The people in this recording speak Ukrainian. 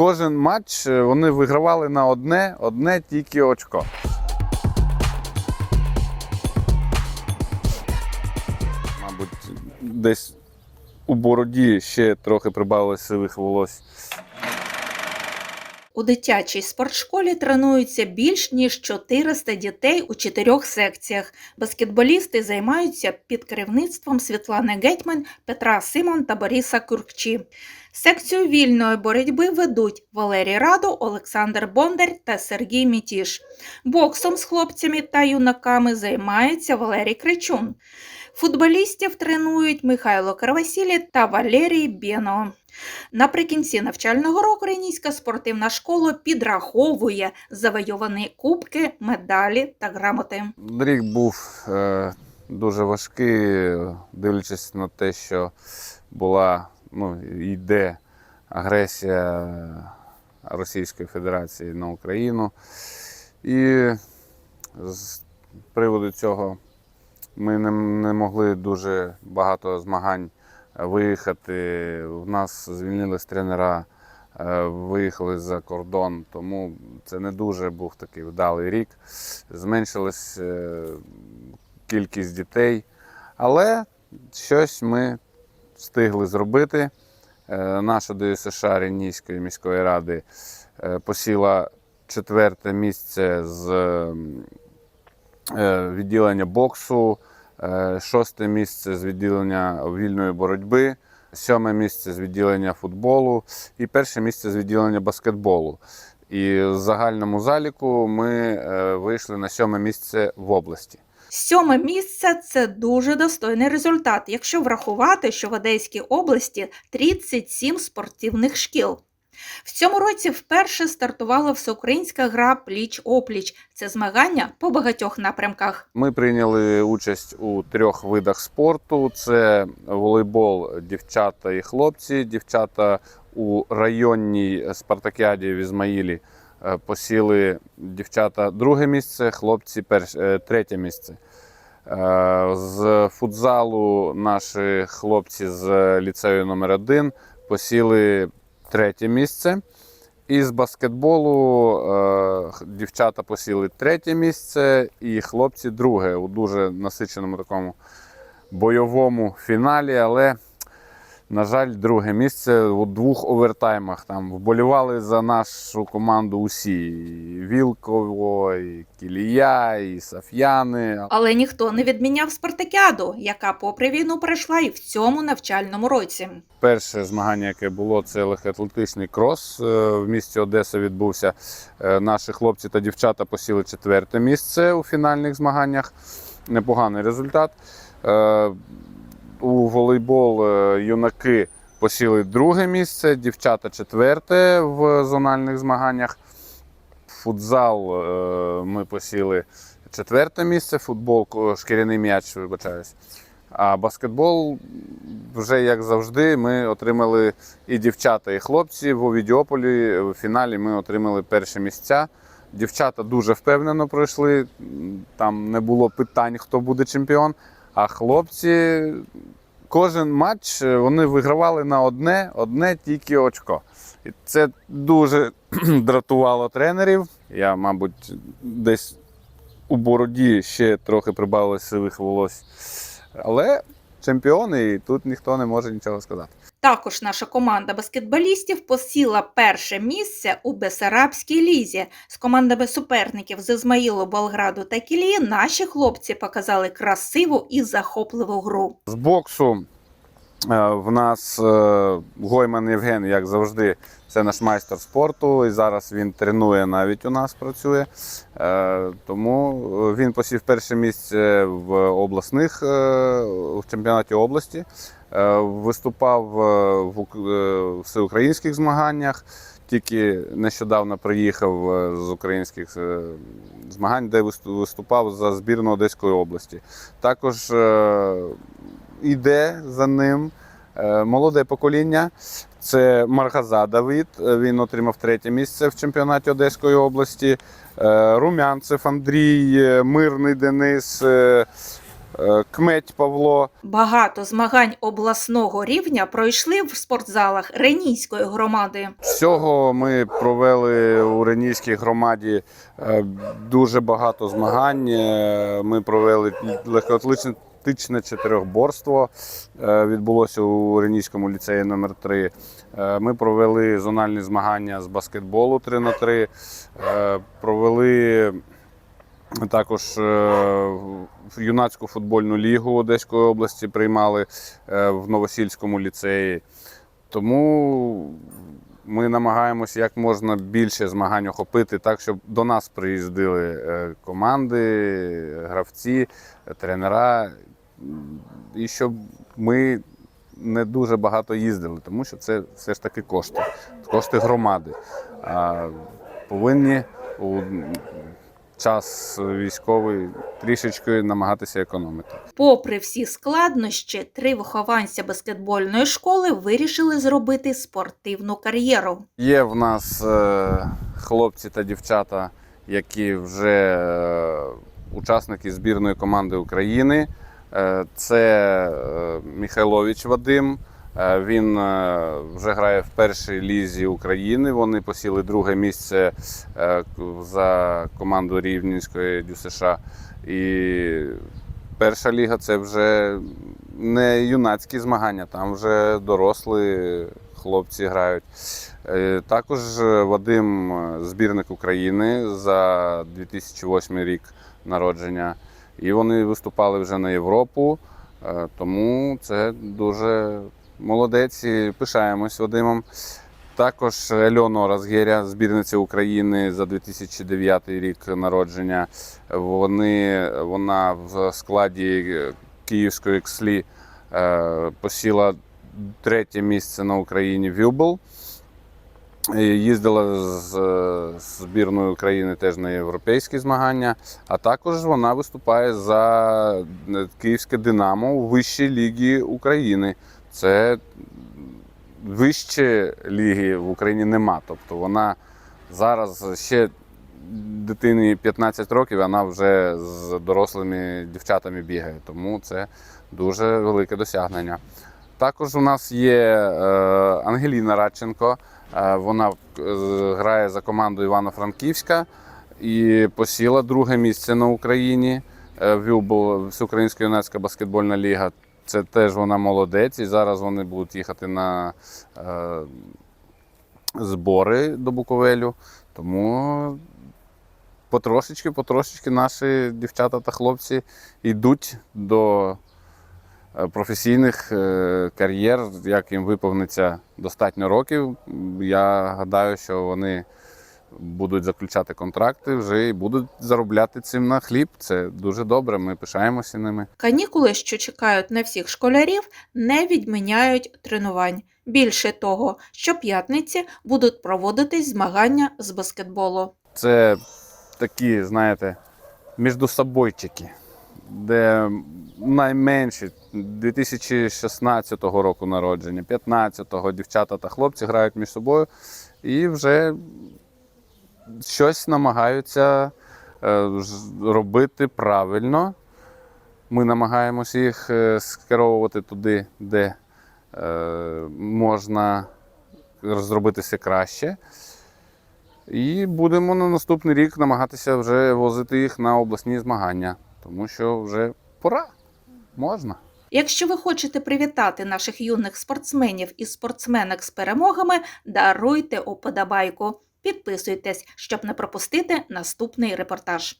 кожен матч е, вони вигравали на одне, одне тільки очко. Мабуть, десь у бороді ще трохи прибавилось сивих волос. У дитячій спортшколі тренуються більш ніж 400 дітей у чотирьох секціях. Баскетболісти займаються під керівництвом Світлани Гетьман, Петра Симон та Бориса Куркчі. Секцію вільної боротьби ведуть Валерій Радо, Олександр Бондар та Сергій Мітіш. Боксом з хлопцями та юнаками займається Валерій Кричун. Футболістів тренують Михайло Карвасілі та Валерій Бєно. Наприкінці навчального року Ренійська спортивна школа підраховує завойовані кубки, медалі та грамоти. Рік був е, дуже важкий, дивлячись на те, що була ну, йде агресія Російської Федерації на Україну. І з приводу цього ми не, не могли дуже багато змагань виїхати. У нас звільнились тренера, е, виїхали за кордон, тому це не дуже був такий вдалий рік. Зменшилась е, кількість дітей, але щось ми встигли зробити. Е, Наша ДЮСШ Рівнійської міської ради е, посіла четверте місце з е, відділення боксу, е, шосте місце з відділення вільної боротьби, сьоме місце з відділення футболу і перше місце з відділення баскетболу. І в загальному заліку ми е, вийшли на сьоме місце в області. Сьоме місце це дуже достойний результат, якщо врахувати, що в Одеській області 37 спортивних шкіл. В цьому році вперше стартувала всеукраїнська гра пліч-опліч. Це змагання по багатьох напрямках. Ми прийняли участь у трьох видах спорту: це волейбол, дівчата і хлопці. Дівчата у районній спартакіаді в Ізмаїлі е, посіли дівчата друге місце, хлопці е, третє місце. Е, З футзалу наші хлопці з ліцею номер 1 посіли третє місце. І з баскетболу е, дівчата посіли третє місце, і хлопці друге у дуже насиченому такому бойовому фіналі. Але, на жаль, друге місце у двох овертаймах. Там вболівали за нашу команду усі: і Вілково, і Кілія, і Саф'яни. Але ніхто не відміняв спартакіаду, яка попри війну пройшла і в цьому навчальному році. Перше змагання, яке було, це легкоатлетичний крос. Е, В місті Одеса відбувся. Е, Наші хлопці та дівчата посіли четверте місце у фінальних змаганнях. Непоганий результат. У волейбол е, юнаки посіли друге місце, дівчата четверте в зональних змаганнях. Футзал е, ми посіли четверте місце, футбол, шкіряний м'яч, вибачаюсь. А баскетбол вже як завжди, ми отримали і дівчата, і хлопці в Овідіополі. В фіналі ми отримали перші місця. Дівчата дуже впевнено пройшли. Там не було питань, хто буде чемпіон. А хлопці кожен матч е, вони вигравали на одне, одне тільки очко. І це дуже дратувало тренерів. Я, мабуть, десь у бороді ще трохи прибавилось сивих волос. Але чемпіони, і тут ніхто не може нічого сказати. Також наша команда баскетболістів посіла перше місце у Бесарабській лізі. З командами суперників з Ізмаїлу, Болграду та Кілії наші хлопці показали красиву і захопливу гру. З боксу е, в нас е, Гойман Євген, як завжди, це наш майстер спорту. І зараз він тренує навіть у нас працює. Е, Тому він посів перше місце в обласних е, в чемпіонаті області. Е, Виступав е, в е, всеукраїнських змаганнях. Тільки нещодавно приїхав е, з українських е, змагань, де виступав за збірну Одеської області. Також е, йде за ним е, молоде покоління. Це Маргаза Давид. е, Він отримав третє місце в чемпіонаті Одеської області. Е, Румянцев Андрій, е, Мирний Денис, Кметь Павло. Багато змагань обласного рівня пройшли в спортзалах Ренійської громади. Всього ми провели у Ренійській громаді дуже багато змагань. Ми провели легкоатлетичне чотирьохборство. е, Відбулося у Ренійському ліцеї номер 3 Ми провели зональні змагання з баскетболу 3 на 3 Е, Провели також е, юнацьку футбольну лігу Одеської області приймали е, в Новосільському ліцеї. Тому ми намагаємося як можна більше змагань охопити, так, щоб до нас приїздили е, команди, гравці, тренера, і щоб ми не дуже багато їздили, тому що це все ж таки кошти, кошти громади. А повинні у час військовий трішечки намагатися економити. Попри всі складнощі, три вихованця баскетбольної школи вирішили зробити спортивну кар'єру. Є в нас е, хлопці та дівчата, які вже е, учасники збірної команди України. Е, це Михайлович Вадим. Е, Він е, вже грає в першій лізі України. Вони посіли друге місце е, за команду Рівненської ДЮСШ. І перша ліга це вже не юнацькі змагання, там вже дорослі хлопці грають. Також Вадим збірник України за 2008 рік народження. І вони виступали вже на Європу, тому це дуже молодець пишаємось Вадимом. Також Альона Разгеря, збірниця України за 2009 рік народження. Вони, вона в складі Київської екслі посіла третє місце на Україні Вюбл. Їздила з е, збірною України теж на європейські змагання, а також вона виступає за е, Київське Динамо у вищій лігі України. Це вище ліги в Україні нема. Тобто вона зараз ще дитині 15 років, вона вже з дорослими дівчатами бігає. Тому це дуже велике досягнення. Також у нас є е, Ангеліна Радченко. Е, Вона е, грає за команду Івано-Франківська і посіла друге місце на Україні. Вюбл, Всеукраїнська юнацька баскетбольна ліга. Це теж вона молодець. І зараз вони будуть їхати на е, збори до Буковелю. Тому потрошечки, потрошечки наші дівчата та хлопці йдуть до е, професійних е, кар'єр, як їм виповниться достатньо років. Я гадаю, що вони будуть заключати контракти вже і будуть заробляти цим на хліб. Це дуже добре. Ми пишаємося ними. Канікули, що чекають на всіх школярів, не відміняють тренувань. Більше того, щоп'ятниці будуть проводитись змагання з баскетболу. Це такі, знаєте, міждособойчики, де найменші 2016 року народження, 15-го дівчата та хлопці грають між собою і вже щось намагаються е, робити правильно. Ми намагаємося їх е, скеровувати туди, де е, можна зробити все краще. І будемо на наступний рік намагатися вже возити їх на обласні змагання, тому що вже пора. Можна. Якщо ви хочете привітати наших юних спортсменів і спортсменок з перемогами, даруйте уподобайку. Підписуйтесь, щоб не пропустити наступний репортаж.